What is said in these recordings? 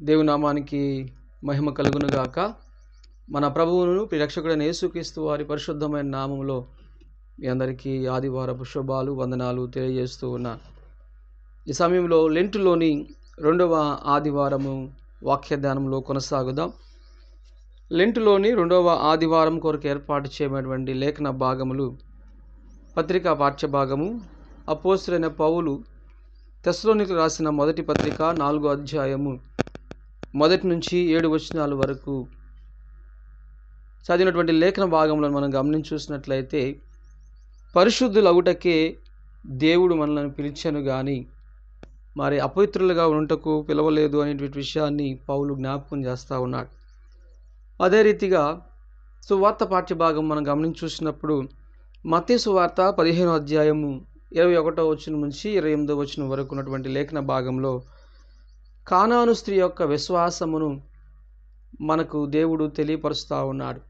దేవునామానికి మహిమ కలుగునుగాక. మన ప్రభువును రక్షకుడైన యేసుక్రీస్తు వారి పరిశుద్ధమైన నామంలో మీ అందరికీ ఆదివారపు శుభాలు వందనాలు తెలియజేస్తూ ఉన్నాను ఈ సమయంలో లెంటులోని రెండవ ఆదివారము వాక్య ధ్యానంలో కొనసాగుదాం. లెంటులోని రెండవ ఆదివారం కొరకు ఏర్పాటు చేయబడినటువంటి లేఖన భాగములు పత్రికా పాఠ్యభాగము. భాగము పౌలు తెస్లోనికి రాసిన మొదటి పత్రిక నాలుగో అధ్యాయము మొదటి నుంచి ఏడు వచనాల వరకు చదివినటువంటి లేఖన భాగంలో మనం గమనించి చూసినట్లయితే పరిశుద్ధులు అవుటకే దేవుడు మనల్ని పిలిచాను కానీ మరి అపవిత్రులుగా ఉండటకు పిలవలేదు అనేటువంటి విషయాన్ని పౌలు జ్ఞాపకం చేస్తూ ఉన్నాడు. అదే రీతిగా సువార్త పాఠ్య భాగం మనం గమనించి చూసినప్పుడు మత్తే సువార్త పదిహేనో అధ్యాయము ఇరవై ఒకటో వచ్చిన నుంచి ఇరవై ఎనిమిదో వచ్చిన వరకు ఉన్నటువంటి లేఖన భాగంలో కానాను స్త్రీ యొక్క విశ్వాసమును మనకు దేవుడు తెలియపరుస్తూ ఉన్నాడు.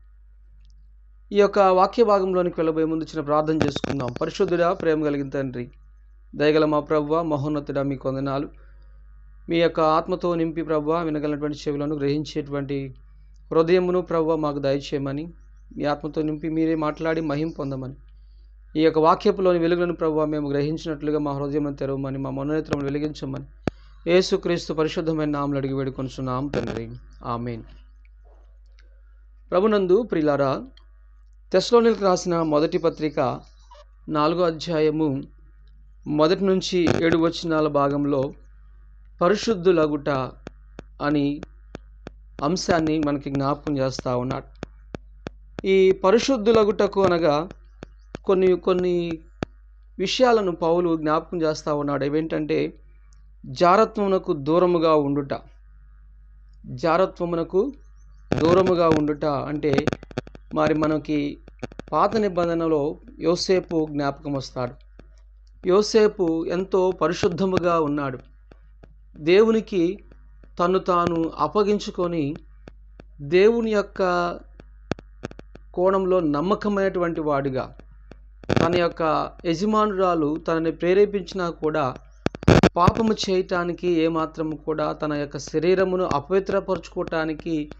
ఈ యొక్క వాక్య భాగంలోనికి వెళ్ళబోయే ముందు చిన్న ప్రార్థన చేసుకుందాం. పరిశుద్ధుడా ప్రేమ కలిగిన తండ్రి దయగల మా ప్రవ్వ మహోన్నతుడా మీ కొందనాలు మీ యొక్క ఆత్మతో నింపి ప్రవ్వ వినగలనటువంటి చెవులను గ్రహించేటువంటి హృదయమును ప్రవ్వ మాకు దయచేయమని మీ ఆత్మతో నింపి మీరే మాట్లాడి మహిం పొందమని. ఈ యొక్క వాక్యపులోని వెలుగులను ప్రవ్వ మేము గ్రహించినట్లుగా మా హృదయం తెరవమని మా మనోనేత్రం వెలిగించమని. యేసుక్రీస్తు పరిశుద్ధమైన నామలు అడిగి వేడుకొనుచున్నాం తండ్రి. ఆమెన్. ప్రభునందు ప్రిలారా తెస్లోనిలకు రాసిన మొదటి పత్రిక నాలుగో అధ్యాయము మొదటి నుంచి ఏడు వచనాల భాగంలో పరిశుద్ధులగుట అని అంశాన్ని మనకి జ్ఞాపకం చేస్తూ ఉన్నాడు. ఈ పరిశుద్ధులగుటకు అనగా కొన్ని కొన్ని విషయాలను పౌలు జ్ఞాపకం చేస్తూ ఉన్నాడు. ఏవేంటంటే జారత్వమునకు దూరముగా ఉండుట. జారత్వమునకు దూరముగా ఉండుట అంటే మరి మనకి పాత నిబంధనలో యోసేపు జ్ఞాపకం వస్తాడు. యోసేపు ఎంతో పరిశుద్ధముగా ఉన్నాడు. దేవునికి తను తాను అప్పగించుకొని దేవుని యొక్క కోణంలో నమ్మకమైనటువంటి వాడిగా తన యొక్క యజమానురాలు తనని ప్రేరేపించినా కూడా పాపము చేయటానికి ఏమాత్రము కూడా తన యొక్క శరీరమును అపవిత్రపరుచుకోవటానికి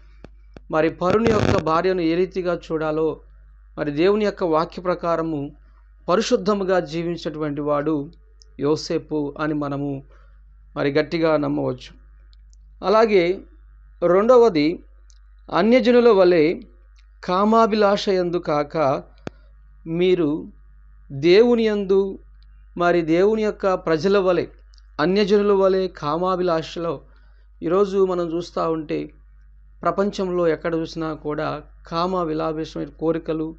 మరి పరుని యొక్క భార్యను ఏ రీతిగా చూడాలో మరి దేవుని యొక్క వాక్య ప్రకారము పరిశుద్ధముగా జీవించినటువంటి వాడు యోసేపు అని మనము మరి గట్టిగా నమ్మవచ్చు. అలాగే రెండవది అన్యజనుల వలె కామాభిలాష ఎందు కాక మీరు దేవుని యందు మరి దేవుని యొక్క ప్రజల వలె అన్యజనుల వలె కామాభిలాషలో ఈరోజు మనం చూస్తూ ఉంటే ప్రపంచంలో ఎక్కడ చూసినా కూడా కామ విలాభిషమైన కోరికలు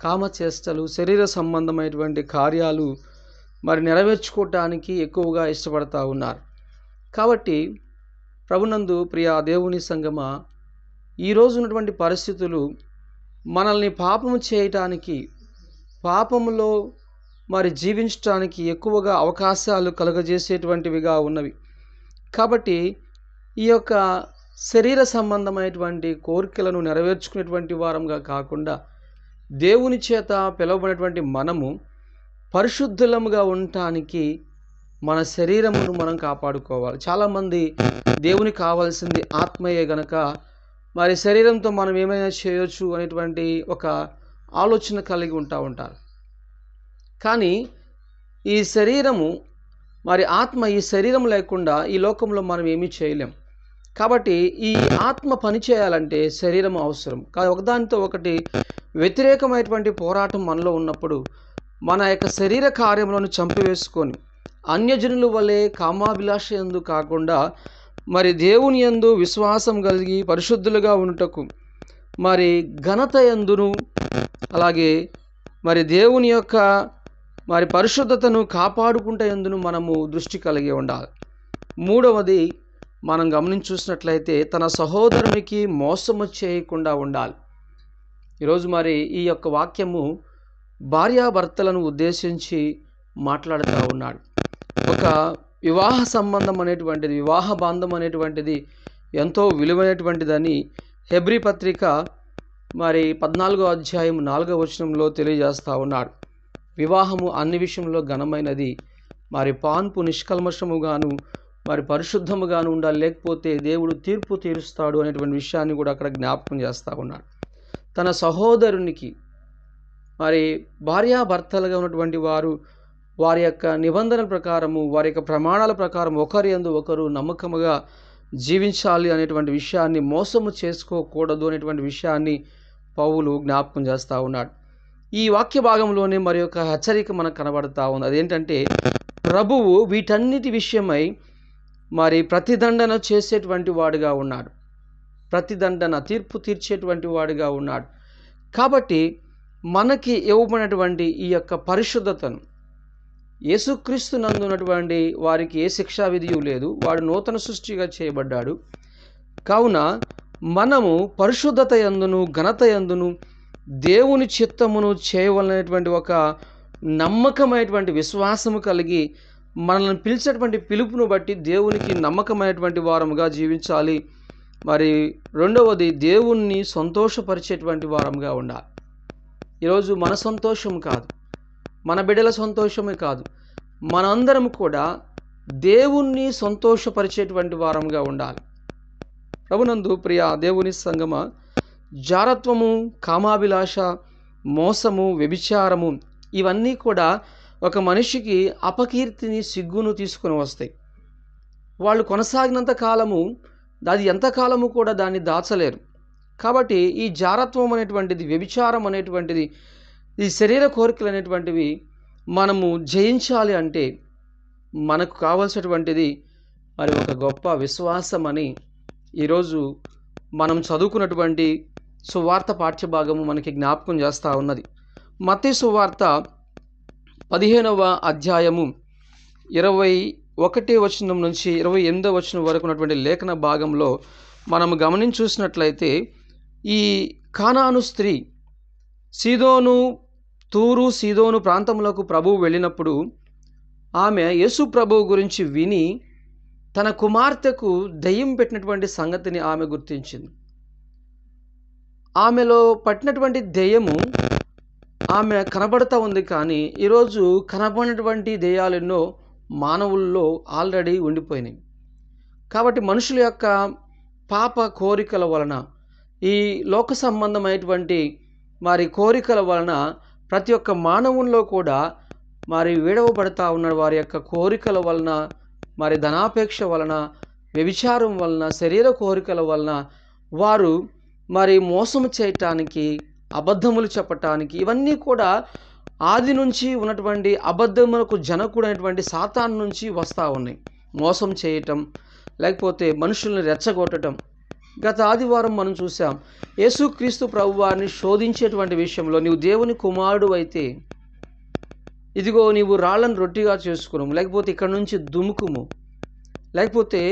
కామ చేష్టలు శరీర సంబంధమైనటువంటి కార్యాలు మరి నెరవేర్చుకోవటానికి ఎక్కువగా ఇష్టపడతా ఉన్నారు. కాబట్టి ప్రభునందు ప్రియా దేవుని సంగమ ఈరోజు ఉన్నటువంటి పరిస్థితులు మనల్ని పాపము చేయటానికి పాపములో మరి జీవించడానికి ఎక్కువగా అవకాశాలు కలుగజేసేటువంటివిగా ఉన్నవి. కాబట్టి ఈ యొక్క శరీర సంబంధమైనటువంటి కోరికలను నెరవేర్చుకునేటువంటి వారంగా కాకుండా దేవుని చేత పిలువబడినటువంటి మనము పరిశుద్ధులముగా ఉండటానికి మన శరీరమును మనం కాపాడుకోవాలి. చాలామంది దేవుని కావాల్సింది ఆత్మయే గనక మరి శరీరంతో మనం ఏమైనా చేయొచ్చు అనేటువంటి ఒక ఆలోచన కలిగి ఉంటా ఉంటారు. కానీ ఈ శరీరము మరి ఆత్మ ఈ శరీరం లేకుండా ఈ లోకంలో మనం ఏమీ చేయలేం. కాబట్టి ఈ ఆత్మ పని చేయాలంటే శరీరం అవసరం. కానీ ఒకదానితో ఒకటి వ్యతిరేకమైనటువంటి పోరాటం మనలో ఉన్నప్పుడు మన యొక్క శరీర కార్యములను చంపివేసుకొని అన్యజనుల వలె కామాభిలాష ఎందు కాకుండా మరి దేవుని ఎందు విశ్వాసం కలిగి పరిశుద్ధులుగా ఉండటకు మరి ఘనత ఎందును అలాగే మరి దేవుని యొక్క మరి పరిశుద్ధతను కాపాడుకుంటే ఎందును మనము దృష్టి కలిగి ఉండాలి. మూడవది మనం గమనించూసినట్లయితే తన సహోదరునికి మోసము చేయకుండా ఉండాలి. ఈరోజు మరి ఈ యొక్క వాక్యము భార్యాభర్తలను ఉద్దేశించి మాట్లాడుతూ ఉన్నాడు. ఒక వివాహ సంబంధం అనేటువంటిది వివాహ బంధం అనేటువంటిది ఎంతో విలువైనటువంటిదని హెబ్రి పత్రిక మరి పద్నాలుగో అధ్యాయం నాలుగో వచనంలో తెలియజేస్తూ ఉన్నాడు. వివాహము అన్ని విషయంలో ఘనమైనది. మరి పాన్పు నిష్కల్మషముగాను మరి పరిశుద్ధముగాను ఉండాలి. లేకపోతే దేవుడు తీర్పు తీరుస్తాడు అనేటువంటి విషయాన్ని కూడా అక్కడ జ్ఞాపకం చేస్తూ ఉన్నాడు. తన సహోదరునికి మరి భార్యాభర్తలుగా ఉన్నటువంటి వారు వారి యొక్క నిబంధనల ప్రకారము వారి యొక్క ప్రమాణాల ప్రకారం ఒకరి యందు ఒకరు నమ్మకముగా జీవించాలి అనేటువంటి విషయాన్ని మోసము చేసుకోకూడదు అనేటువంటి విషయాన్ని పౌలు జ్ఞాపకం చేస్తూ ఉన్నాడు. ఈ వాక్య భాగంలోనే మరి యొక్క హెచ్చరిక మనకు కనబడతా ఉంది. అదేంటంటే ప్రభువు వీటన్నిటి విషయమై మరి ప్రతిదండన చేసేటువంటి వాడుగా ఉన్నాడు. ప్రతిదండన తీర్పు తీర్చేటువంటి వాడుగా ఉన్నాడు. కాబట్టి మనకి ఇవ్వబడినటువంటి ఈ యొక్క పరిశుద్ధతను యేసుక్రీస్తు నందున్నటువంటి వారికి ఏ శిక్షా విధియు లేదు. వాడు నూతన సృష్టిగా చేయబడ్డాడు. కావున మనము పరిశుద్ధత యందును ఘనత యందును దేవుని చిత్తమును చేయవలనటువంటి ఒక నమ్మకమైనటువంటి విశ్వాసము కలిగి మనల్ని పిలిచేటువంటి పిలుపును బట్టి దేవునికి నమ్మకమైనటువంటి వారముగా జీవించాలి. మరి రెండవది దేవుణ్ణి సంతోషపరిచేటువంటి వారముగా ఉండాలి. ఈరోజు మన సంతోషం కాదు మన బిడ్డల సంతోషమే కాదు మనందరం కూడా దేవుణ్ణి సంతోషపరిచేటువంటి వారంగా ఉండాలి. ప్రభునందు ప్రియ దేవుని సంగమ జారత్వము కామాభిలాష మోసము వ్యభిచారము ఇవన్నీ కూడా ఒక మనిషికి అపకీర్తిని సిగ్గును తీసుకొని వస్తాయి. వాళ్ళు కొనసాగినంత కాలము అది ఎంతకాలము కూడా దాన్ని దాచలేరు. కాబట్టి ఈ జారత్వం అనేటువంటిది వ్యభిచారం అనేటువంటిది ఈ శరీర కోరికలు అనేటువంటివి మనము జయించాలి అంటే మనకు కావలసినటువంటిది మరి ఒక గొప్ప విశ్వాసం అని ఈరోజు మనం చదువుకున్నటువంటి సువార్త పాఠ్యభాగము మనకి జ్ఞాపకం చేస్తూ ఉన్నది. మతే సువార్త పదిహేనవ అధ్యాయము ఇరవై ఒకటి వచనం నుంచి ఇరవై ఎనిమిదవ వచనం వరకు ఉన్నటువంటి లేఖన భాగంలో మనం గమనించి చూసినట్లయితే ఈ కానాను స్త్రీ సీదోను తూరు సీదోను ప్రాంతములకు ప్రభువు వెళ్ళినప్పుడు ఆమె యేసు ప్రభువు గురించి విని తన కుమార్తెకు దయ్యం పెట్టినటువంటి సంగతిని ఆమె గుర్తించింది. ఆమెలో పట్టినటువంటి దెయ్యము ఆమె కనబడుతూ ఉంది కానీ ఈరోజు కనబడినటువంటి దెయ్యాలు ఎన్నో మానవుల్లో ఆల్రెడీ ఉండిపోయినాయి. కాబట్టి మనుషుల యొక్క పాప కోరికల వలన ఈ లోక సంబంధమైనటువంటి మరి కోరికల వలన ప్రతి ఒక్క మానవుల్లో కూడా మరి విడవబడతా ఉన్న వారి యొక్క కోరికల వలన మరి ధనాపేక్ష వలన వ్యభిచారం వలన శరీర కోరికల వలన వారు మరి మోసం చేయటానికి అబద్ధములు చెప్పటానికి ఇవన్నీ కూడా ఆది నుంచి ఉన్నటువంటి అబద్ధములకు జనకుడైనటువంటి సాతాన్ నుంచి వస్తూ ఉన్నాయి. మోసం చేయటం లేకపోతే మనుషుల్ని రెచ్చగొట్టడం గత ఆదివారం మనం చూసాం యేసుక్రీస్తు ప్రభువారిని శోధించేటువంటి విషయంలో నీవు దేవుని కుమారుడు అయితే ఇదిగో నీవు రాళ్ళను రొట్టిగా చేసుకును లేకపోతే ఇక్కడ నుంచి దుముకుము. లేకపోతే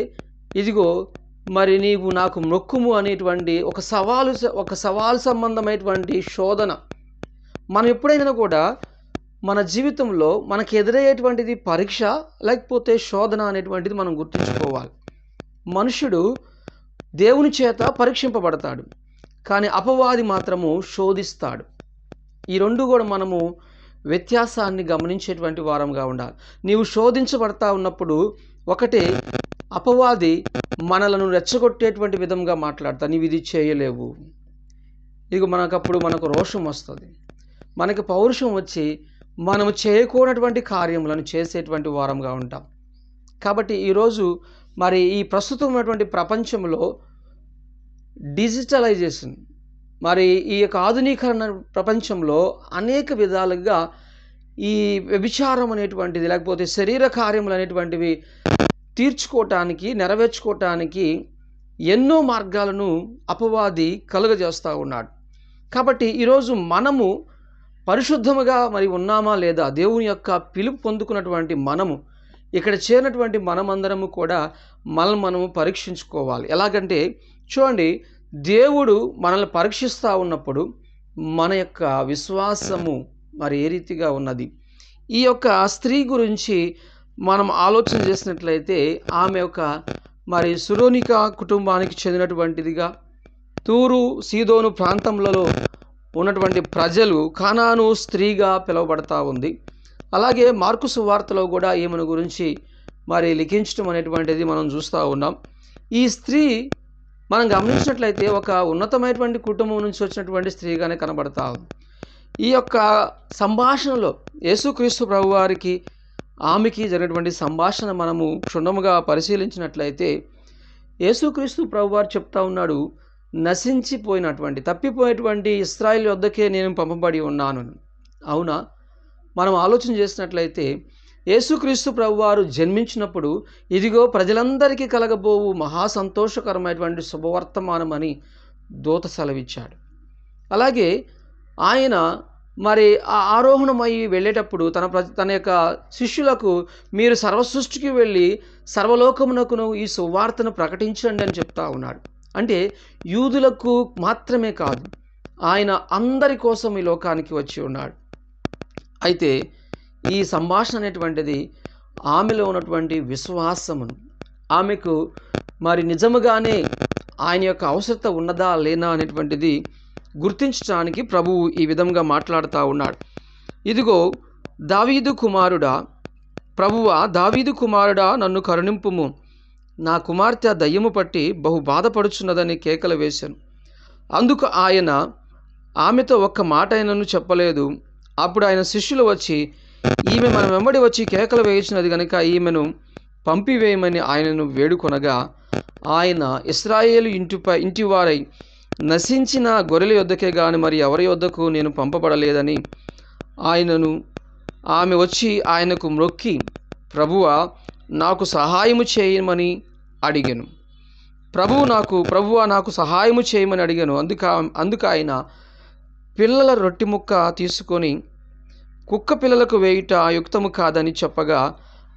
ఇదిగో మరి నీవు నాకు మొక్కుము అనేటువంటి ఒక సవాలు ఒక సవాల్ సంబంధమైనటువంటి శోధన. మనం ఎప్పుడైనా కూడా మన జీవితంలో మనకు ఎదురయ్యేటువంటిది పరీక్ష లేకపోతే శోధన అనేటువంటిది మనం గుర్తుంచుకోవాలి. మనుషుడు దేవుని చేత పరీక్షింపబడతాడు కానీ అపవాది మాత్రము శోధిస్తాడు. ఈ రెండు కూడా మనము వ్యత్యాసాన్ని గమనించేటువంటి వారంగా ఉండాలి. నీవు శోధించబడతా ఉన్నప్పుడు ఒకటి అపవాది మనలను రెచ్చగొట్టేటువంటి విధంగా మాట్లాడతా నీవు ఇది చేయలేవు. ఇది మనకప్పుడు మనకు రోషం వస్తుంది. మనకి పౌరుషం వచ్చి మనము చేయకూడనటువంటి కార్యములను చేసేటువంటి వారంగా ఉంటాం. కాబట్టి ఈరోజు మరి ఈ ప్రస్తుతం ఉన్నటువంటి ప్రపంచంలో డిజిటలైజేషన్ మరి ఈ యొక్క ఆధునీకరణ ప్రపంచంలో అనేక విధాలుగా ఈ వ్యభిచారం అనేటువంటిది లేకపోతే శరీర కార్యములు అనేటువంటివి తీర్చుకోవటానికి నెరవేర్చుకోవటానికి ఎన్నో మార్గాలను అపవాది కలుగజేస్తూ ఉన్నాడు. కాబట్టి ఈరోజు మనము పరిశుద్ధముగా మరి ఉన్నామా లేదా దేవుని యొక్క పిలుపు పొందుకున్నటువంటి మనము ఇక్కడ చేరినటువంటి మనమందరము కూడా మనల్ని మనము పరీక్షించుకోవాలి. ఎలాగంటే చూడండి దేవుడు మనల్ని పరీక్షిస్తూ ఉన్నప్పుడు మన యొక్క విశ్వాసము మరి ఏ రీతిగా ఉన్నది? ఈ యొక్క స్త్రీ గురించి మనం ఆలోచన చేసినట్లయితే ఆమె ఒక మరి సురోనిక కుటుంబానికి చెందినటువంటిదిగా తూరు సీదోను ప్రాంతంలో ఉన్నటువంటి ప్రజలు కానాను స్త్రీగా పిలువబడతా ఉంది. అలాగే మార్కు సువార్తలో కూడా ఈమెను గురించి మరి లిఖించడం అనేటువంటిది మనం చూస్తూ ఉన్నాం. ఈ స్త్రీ మనం గమనించినట్లయితే ఒక ఉన్నతమైనటువంటి కుటుంబం నుంచి వచ్చినటువంటి స్త్రీగానే కనబడతా ఉంది. ఈ యొక్క సంభాషణలో యేసుక్రీస్తు ప్రభు వారికి ఆమెకి జరిగినటువంటి సంభాషణ మనము క్షుణ్ణముగా పరిశీలించినట్లయితే యేసుక్రీస్తు ప్రభు వారు చెప్తా ఉన్నాడు నశించిపోయినటువంటి తప్పిపోయినటువంటి ఇస్రాయిల్ వద్దకే నేను పంపబడి ఉన్నాను. అవునా? మనం ఆలోచన చేసినట్లయితే యేసుక్రీస్తు ప్రభువారు జన్మించినప్పుడు ఇదిగో ప్రజలందరికీ కలగబోవు మహా సంతోషకరమైనటువంటి శుభవర్తమానం అని దూత సెలవిచ్చాడు. అలాగే ఆయన మరి ఆ ఆరోహణమై వెళ్ళేటప్పుడు తన ప్ర తన యొక్క శిష్యులకు మీరు సర్వసృష్టికి వెళ్ళి సర్వలోకమునకును ఈ సువార్తను ప్రకటించండి అని చెప్తా ఉన్నాడు. అంటే యూదులకు మాత్రమే కాదు ఆయన అందరి కోసం ఈ లోకానికి వచ్చి ఉన్నాడు. అయితే ఈ సంభాషణ అనేటువంటిది ఆమెలో ఉన్నటువంటి విశ్వాసమును ఆమెకు మరి నిజముగానే ఆయన యొక్క అవసరత ఉన్నదా లేనా అనేటువంటిది గుర్తించడానికి ప్రభువు ఈ విధంగా మాట్లాడుతూ ఉన్నాడు. ఇదిగో దావీదు కుమారుడా ప్రభువా దావీదు కుమారుడా నన్ను కరుణింపుము. నా కుమార్తె దయ్యము పట్టి బహు బాధపడుచున్నదని కేకలు వేశాను. అందుకు ఆయన ఆమెతో ఒక్క మాట ఆయనను చెప్పలేదు. అప్పుడు ఆయన శిష్యులు వచ్చి ఈమె మన వెంబడి వచ్చి కేకలు వేయించినది కనుక ఈమెను పంపివేయమని ఆయనను వేడుకొనగా ఆయన ఇస్రాయేలు ఇంటిపై ఇంటివారై నశించిన గొర్రెల యొద్దకే గాని మరి ఎవరి యొద్దకు నేను పంపబడలేదని ఆయనను ఆమె వచ్చి ఆయనకు మ్రొక్కి ప్రభువ నాకు సహాయము చేయమని అడిగాను. ప్రభువు నాకు ప్రభువ నాకు సహాయము చేయమని అడిగాను. అందుక అందుకు ఆయన పిల్లల రొట్టె ముక్క తీసుకొని కుక్క పిల్లలకు వేయుట యుక్తము కాదని చెప్పగా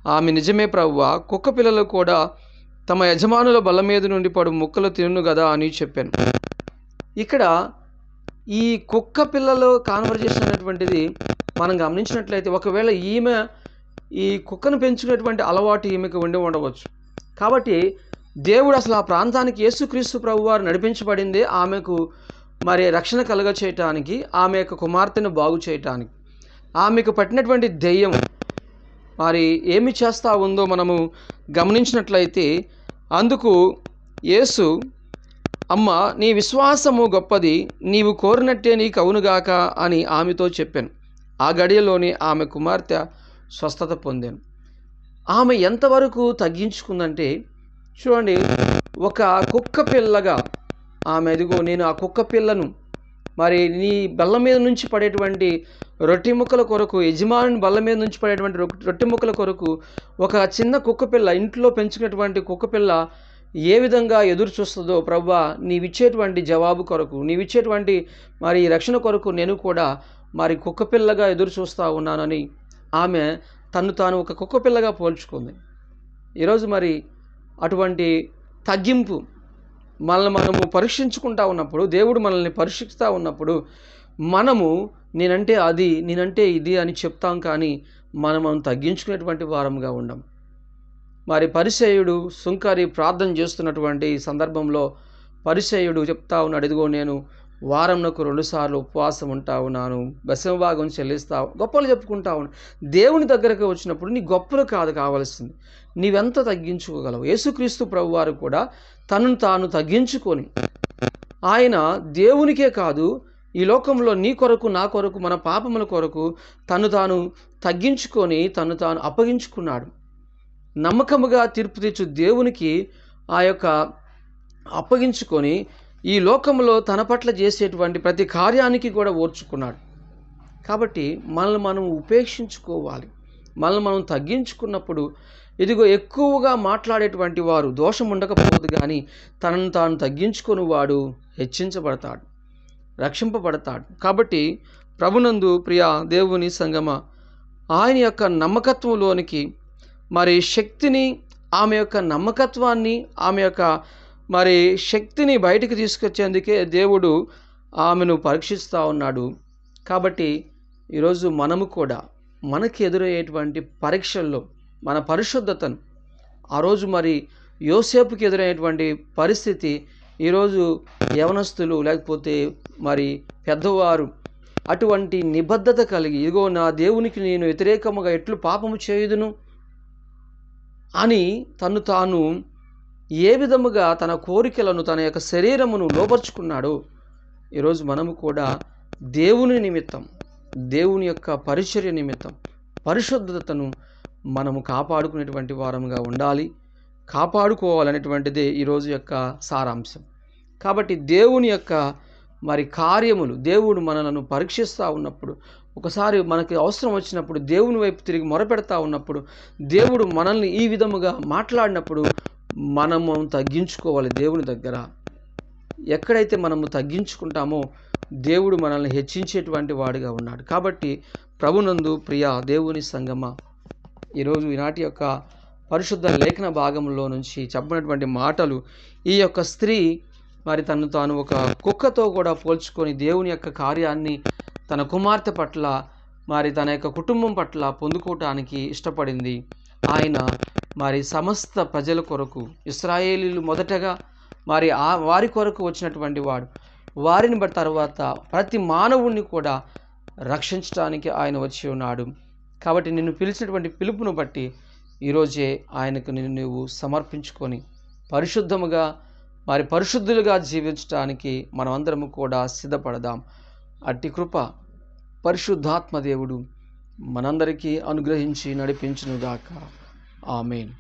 ఆమె నిజమే ప్రభువ కుక్క పిల్లలు కూడా తమ యజమానుల బల్ల మీద నుండి పడు ముక్కలు తిను కదా అని చెప్పాను. ఇక్కడ ఈ కుక్క పిల్లలు కాన్వర్జేషన్ అనేటువంటిది మనం గమనించినట్లయితే ఒకవేళ ఈమె ఈ కుక్కను పెంచుకునేటువంటి అలవాటు ఈమెకు ఉండి ఉండవచ్చు. కాబట్టి దేవుడు అసలు ఆ ప్రాంతానికి యేసుక్రీస్తు ప్రభు వారు నడిపించబడిందే ఆమెకు మరి రక్షణ కలుగ చేయటానికి ఆమె యొక్క కుమార్తెను బాగు చేయటానికి ఆమెకు పట్టినటువంటి దెయ్యం మరి ఏమి చేస్తూ ఉందో మనము గమనించినట్లయితే అందుకు యేసు అమ్మ నీ విశ్వాసము గొప్పది నీవు కోరినట్టే నీకు అవునుగాక అని ఆమెతో చెప్పాను. ఆ గడియలోనే ఆమె కుమార్తె స్వస్థత పొందాను. ఆమె ఎంతవరకు తగ్గించుకుందంటే చూడండి ఒక కుక్క పిల్లగా ఆమె ఎదుగో నేను ఆ కుక్క పిల్లను మరి నీ బల్ల మీద నుంచి పడేటువంటి రొట్టె ముక్కల కొరకు యజమానుని బల్ల మీద నుంచి పడేటువంటి రొట్టె ముక్కల కొరకు ఒక చిన్న కుక్కపిల్ల ఇంట్లో పెంచుకున్నటువంటి కుక్కపిల్ల ఏ విధంగా ఎదురు చూస్తుందో ప్రభా నీవిచ్చేటువంటి జవాబు కొరకు నీవిచ్చేటువంటి మరి రక్షణ కొరకు నేను కూడా మరి కుక్కపిల్లగా ఎదురు చూస్తూ ఉన్నానని ఆమె తను తాను ఒక కుక్కపిల్లగా పోల్చుకుంది. ఈరోజు మరి అటువంటి తగ్గింపు మనల్ని మనము పరీక్షించుకుంటా ఉన్నప్పుడు దేవుడు మనల్ని పరీక్షిస్తూ ఉన్నప్పుడు మనము నేనంటే అది నేనంటే ఇది అని చెప్తాం కానీ మనం మనం తగ్గించుకునేటువంటి వారంగా ఉండం. మరి పరిసేయుడు సుంకరి ప్రార్థన చేస్తున్నటువంటి సందర్భంలో పరిసేయుడు చెప్తా ఉన్నాడు ఇదిగో నేను వారంలోకి రెండుసార్లు ఉపవాసం ఉంటా ఉన్నాను దశమ భాగం చెల్లిస్తా గొప్పలు చెప్పుకుంటా ఉన్నాను దేవుని దగ్గరకు వచ్చినప్పుడు నీ గొప్పలు కాదు కావాల్సింది. నీవెంత తగ్గించుకోగలవు? యేసుక్రీస్తు ప్రభు వారు కూడా తనను తాను తగ్గించుకొని ఆయన దేవునికే కాదు ఈ లోకంలో నీ కొరకు నా కొరకు మన పాపముల కొరకు తను తాను తగ్గించుకొని తను తాను అప్పగించుకున్నాడు. నమ్మకముగా తీర్పు తీర్చు దేవునికి ఆ యొక్క అప్పగించుకొని ఈ లోకంలో తన పట్ల చేసేటువంటి ప్రతి కార్యానికి కూడా ఓర్చుకున్నాడు. కాబట్టి మనల్ని మనం ఉపేక్షించుకోవాలి. మనల్ని మనం తగ్గించుకున్నప్పుడు ఇదిగో ఎక్కువగా మాట్లాడేటువంటి వారు దోషం ఉండకపోదు కానీ తనను తాను తగ్గించుకొని వాడు హెచ్చించబడతాడు రక్షింపబడతాడు. కాబట్టి ప్రభునందు ప్రియ దేవుని సంగమ ఆయన యొక్క నమ్మకత్వంలోనికి మరి శక్తిని ఆమె యొక్క నమ్మకత్వాన్ని ఆమె యొక్క మరి శక్తిని బయటికి తీసుకొచ్చేందుకే దేవుడు ఆమెను పరీక్షిస్తూ ఉన్నాడు. కాబట్టి ఈరోజు మనము కూడా మనకి ఎదురయ్యేటువంటి పరీక్షల్లో మన పరిశుద్ధతను ఆ రోజు మరి యోసేపుకి ఎదురయ్యేటువంటి పరిస్థితి ఈరోజు యవనస్తులు లేకపోతే మరి పెద్దవారు అటువంటి నిబద్ధత కలిగి ఇదిగో నా దేవునికి నేను వ్యతిరేకముగా ఎట్లు పాపము చేయుదును అని తను తాను ఏ విధముగా తన కోరికలను తన యొక్క శరీరమును లోపరుచుకున్నాడో ఈరోజు మనము కూడా దేవుని నిమిత్తం దేవుని యొక్క పరిచర్య నిమిత్తం పరిశుద్ధతను మనము కాపాడుకునేటువంటి వారముగా ఉండాలి. కాపాడుకోవాలనేటువంటిదే ఈరోజు యొక్క సారాంశం. కాబట్టి దేవుని యొక్క మరి కార్యములు దేవుడు మనలను పరీక్షిస్తూ ఉన్నప్పుడు ఒకసారి మనకి అవసరం వచ్చినప్పుడు దేవుని వైపు తిరిగి మొరపెడతా ఉన్నప్పుడు దేవుడు మనల్ని ఈ విధముగా మాట్లాడినప్పుడు మనము తగ్గించుకోవాలి దేవుని దగ్గర. ఎక్కడైతే మనము తగ్గించుకుంటామో దేవుడు మనల్ని హెచ్చించేటువంటి వాడిగా ఉన్నాడు. కాబట్టి ప్రభునందు ప్రియ దేవుని సంగమ ఈరోజు ఈనాటి యొక్క పరిశుద్ధ లేఖన భాగంలో నుంచి చెప్పినటువంటి మాటలు ఈ యొక్క స్త్రీ మరి తను తాను ఒక కుక్కతో కూడా పోల్చుకొని దేవుని యొక్క కార్యాన్ని తన కుమార్తె పట్ల మరి తన యొక్క కుటుంబం పట్ల పొందుకోవటానికి ఇష్టపడింది. ఆయన మరి సమస్త ప్రజల కొరకు ఇస్రాయేలీలు మొదటగా మరి ఆ వారి కొరకు వచ్చినటువంటి వాడు. వారిని బట్టి తర్వాత ప్రతి మానవుణ్ణి కూడా రక్షించడానికి ఆయన వచ్చి ఉన్నాడు. కాబట్టి నిన్ను పిలిచినటువంటి పిలుపును బట్టి ఈరోజే ఆయనకు నిన్ను నువ్వు సమర్పించుకొని పరిశుద్ధముగా మరి పరిశుద్ధులుగా జీవించడానికి మనమందరము కూడా సిద్ధపడదాం. అట్టి కృప పరిశుద్ధాత్మ దేవుడు మనందరికీ అనుగ్రహించి నడిపించునుగాక. ఆమెన్